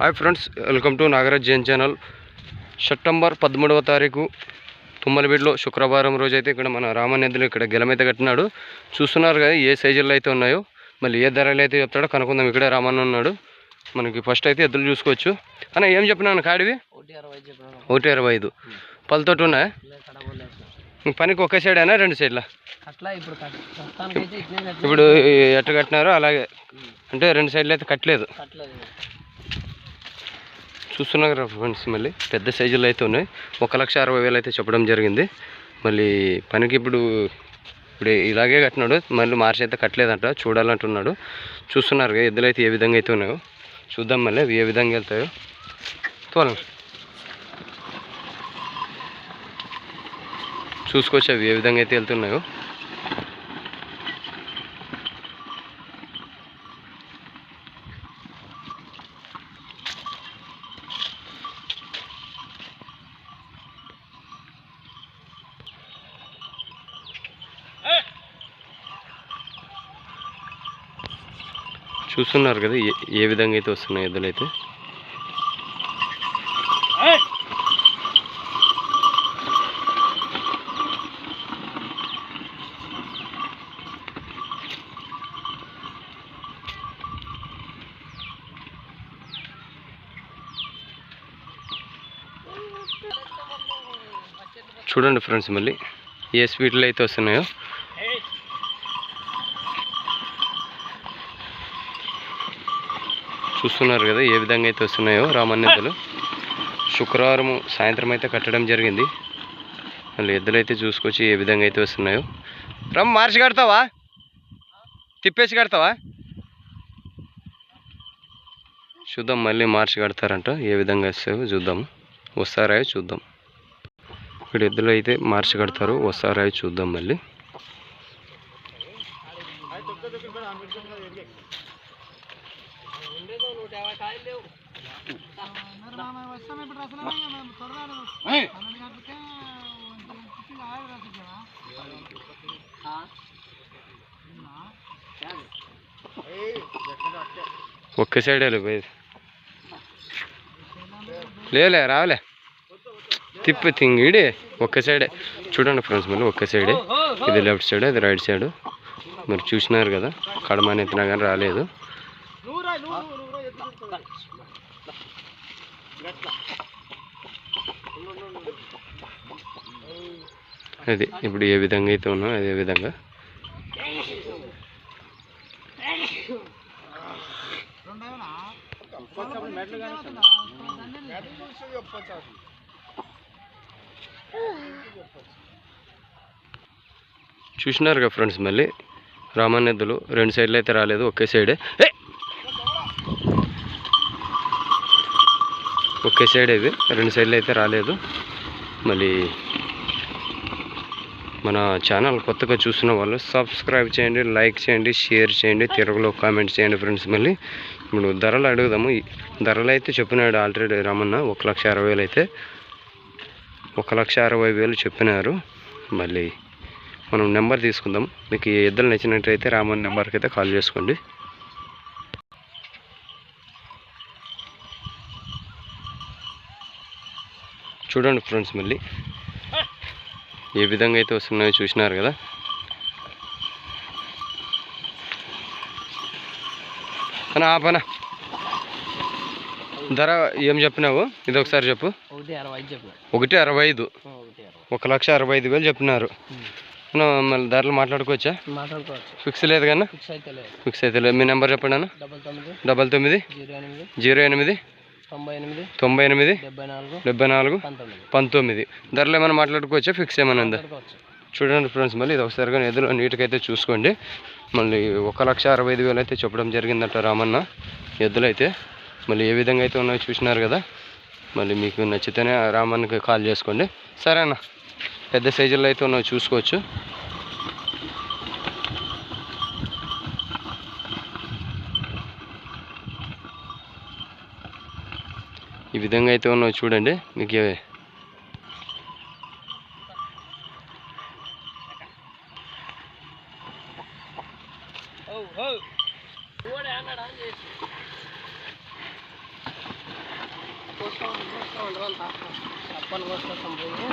Hi friends welcome to Nagaraj Jain channel. September పదమూడవ తారీఖు తుమ్మలబీడులో శుక్రవారం రోజు అయితే ఇక్కడ మన రామనదిలో ఇక్కడ గెలమైతే కట్టినాడు. చూస్తున్నారు కదా ఏ సైజుల్లో అయితే ఉన్నాయో మళ్ళీ ఏ ధరలు అయితే చెప్తాడో కనుక్కుందాం. ఇక్కడే రామన్న ఉన్నాడు. మనకి ఫస్ట్ అయితే ఎద్దులు చూసుకోవచ్చు. అన్న ఏం చెప్పినాను కాడివి? ఒకటి అరవై ఇరవై ఐదు. పళ్ళతోటి ఉన్నాయా? పనికి ఒకే సైడేనా రెండు సైడ్లా ఇప్పుడు ఎట్ట కట్టినారో అలాగే. అంటే రెండు సైడ్లు అయితే కట్టలేదు. చూస్తున్నారు కదా ఫ్రెండ్స్ మళ్ళీ పెద్ద సైజులు అయితే ఉన్నాయి. ఒక లక్ష అరవై వేలు అయితే చెప్పడం జరిగింది. మళ్ళీ పనికి ఇప్పుడు ఇప్పుడు ఇలాగే కట్టినాడు. మళ్ళీ మార్చి అయితే కట్టలేదంట చూడాలంటున్నాడు. చూస్తున్నారు కదా ఎద్దులు అయితే ఏ విధంగా అయితే ఉన్నాయో. చూద్దాం మళ్ళీ అవి ఏ విధంగా వెళ్తాయో. తోలం. చూసుకోవచ్చు అవి ఏ విధంగా అయితే వెళ్తున్నాయో. చూస్తున్నారు కదా ఏ ఏ విధంగా అయితే వస్తున్నాయి ఎద్దులు అయితే? చూడండి ఫ్రెండ్స్ మళ్ళీ ఏ స్పీడ్లో అయితే వస్తున్నాయో? చూస్తున్నారు కదా ఏ విధంగా అయితే వస్తున్నాయో రామన్యతలు శుక్రవారం సాయంత్రం అయితే కట్టడం జరిగింది. మళ్ళీ ఎద్దులు అయితే చూసుకొచ్చి ఏ విధంగా అయితే వస్తున్నాయో. రమ్ మార్చి కడతావా? తిప్పేసి కడతావా? చూద్దాం మళ్ళీ మార్చి కడతారంట ఏ విధంగా వస్తాయో చూద్దాము వస్తారాయో చూద్దాం. ఇక్కడ ఎద్దులు అయితే మార్చి కడతారు వస్తారాయో చూద్దాం మళ్ళీ. ఒక్క సైడే పోయేది లేలే రాలే తిప్పి తింగిడి ఒక్క సైడే. చూడండి ఫ్రెండ్స్ మళ్ళీ ఒక్క సైడే. ఇది లెఫ్ట్ సైడ్ ఇది రైట్ సైడ్. మీరు చూసినారు కదా కడమని ఎత్తినా కానీ రాలేదు. అది ఇప్పుడు ఏ విధంగా అయితే ఉన్నా అదే విధంగా. చూసినారుగా ఫ్రెండ్స్ మళ్ళీ రామానెద్దులు రెండు సైడ్లు అయితే రాలేదు ఒకే సైడే. ఒకే సైడ్ ఇది. రెండు సైడ్లు అయితే రాలేదు. మళ్ళీ మన ఛానల్ కొత్తగా చూసిన వాళ్ళు సబ్స్క్రైబ్ చేయండి లైక్ చేయండి షేర్ చేయండి తిరుగులో కామెంట్ చేయండి ఫ్రెండ్స్ మళ్ళీ ఇప్పుడు ధరలు అడుగుదాము. ధరలు అయితే చెప్పినాడు ఆల్రెడీ రామన్న. ఒక లక్ష అరవై వేలు అయితే ఒక లక్ష అరవై వేలు చెప్పినారు. మళ్ళీ మనం నెంబర్ తీసుకుందాం. మీకు ఇద్దరు ఎద్దులు నచ్చినట్టయితే రామన్ నెంబర్కి అయితే కాల్ చేసుకోండి. చూడండి ఫ్రెండ్స్ మళ్ళీ. ఏ విధంగా అయితే వస్తున్నాయో చూసినారు కదా. అన్న ఆపనా ధర ఏం చెప్పినావు? ఇది ఒకసారి చెప్పు. ఒకటి అరవై ఐదు ఒక లక్ష అరవై ఐదు వేలు చెప్పినారు. మళ్ళీ ధరలు మాట్లాడుకోవచ్చా? ఫిక్స్ లేదు కన్నా ఫిక్స్ అయితే లేదు. మీ నెంబర్ చెప్పండి అన్న. డబల్ తొమ్మిది. జీరో ఎనిమిది. తొంభై ఎనిమిది తొంభై ఎనిమిది డెబ్బై నాలుగు పంతొమ్మిది. ధరలు ఏమైనా మాట్లాడుకోవచ్చా? ఫిక్స్ ఏమైనా ఉందా? చూడండి ఫ్రెండ్స్ మళ్ళీ ఇది ఒకసారిగా ఎదురు నీట్గా అయితే చూసుకోండి. మళ్ళీ ఒక లక్ష అరవై ఐదు వేలు అయితే చెప్పడం జరిగిందట రామన్న. ఎద్దులు అయితే మళ్ళీ ఏ విధంగా అయితే ఉన్నాయో చూసినారు కదా. మళ్ళీ మీకు నచ్చితేనే రామన్నకి కాల్ చేసుకోండి. సరే అన్న పెద్ద సైజుల్లో అయితే ఉన్నాయో చూసుకోవచ్చు. ఈ విధంగా అయితే ఉన్నాయో చూడండి మీకు కోసం తప్పని కోసం పోయి